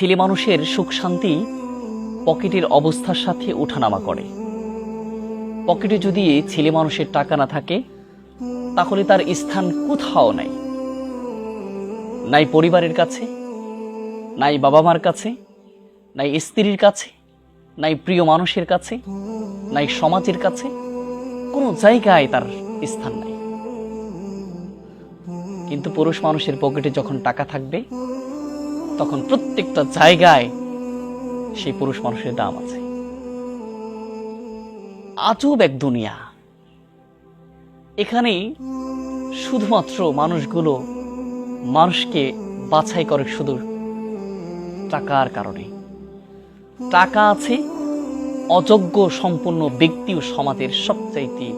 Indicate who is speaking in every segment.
Speaker 1: ছেলে মানুষের সুখ শান্তি পকেটের অবস্থার সাথে ওঠানামা করে। পকেটে যদি ছেলে মানুষের টাকা না থাকে, তাহলে তার স্থান কোথাও নাই। নাই পরিবারের কাছে, নাই বাবা মার কাছে, নাই স্ত্রীর কাছে, নাই প্রিয় মানুষের কাছে, নাই সমাজের কাছে, কোনো জায়গায় তার স্থান নাই। কিন্তু পুরুষ মানুষের পকেটে যখন টাকা থাকবে তখন প্রত্যেকটা জায়গায় সেই পুরুষ মানুষের দাম আছে। আজব এক দুনিয়া। এখানে শুধুমাত্র মানুষগুলো মানুষকে বাছাই করে শুধু টাকার কারণে। টাকা আছে অযোগ্য সম্পন্ন ব্যক্তিও সমাজের সবচাইতে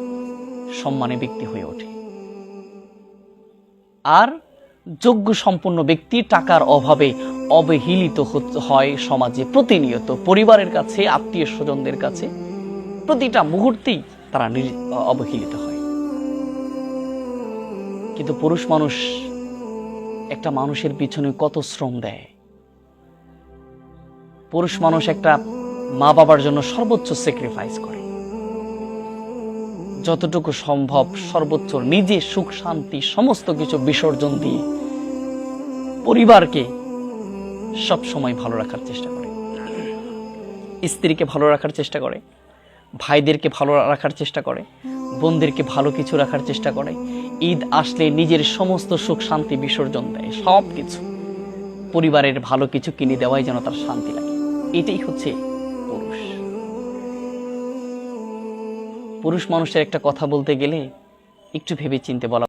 Speaker 1: সম্মানে ব্যক্তি হয়ে ওঠে। আর যোগ্য সম্পন্ন ব্যক্তি টাকার অভাবে অবহেলিত হয় সমাজে প্রতিনিয়ত, পরিবারের কাছে, আত্মীয় স্বজনদের কাছে। প্রতিটা মুহূর্তেই তারা অবহেলিত হয়। কিন্তু পুরুষ মানুষ একটা মানুষের পিছনে কত শ্রম দেয়? পুরুষ মানুষ একটা মা বাবার জন্য সর্বোচ্চ স্যাক্রিফাইস করে। যতটুকু সম্ভব সর্বোচ্চ নিজে সুখ, শান্তি, সমস্ত কিছু বিসর্জন দিয়ে পরিবারকে সব সময় ভালো রাখার চেষ্টা করে। স্ত্রীকে ভালো রাখার চেষ্টা করে, ভাইদেরকে ভালো রাখার চেষ্টা করে, বোনদেরকে ভালো কিছু রাখার চেষ্টা করে। ঈদ আসলে নিজের সমস্ত সুখ, শান্তি বিসর্জন দেয় সব কিছু পরিবারের ভালো কিছু কিনে দেওয়াই যেন তার শান্তি লাগে। এটাই হচ্ছে পুরুষ। পুরুষ মানুষের একটা কথা বলতে গেলে একটু ভেবে চিনতে বলা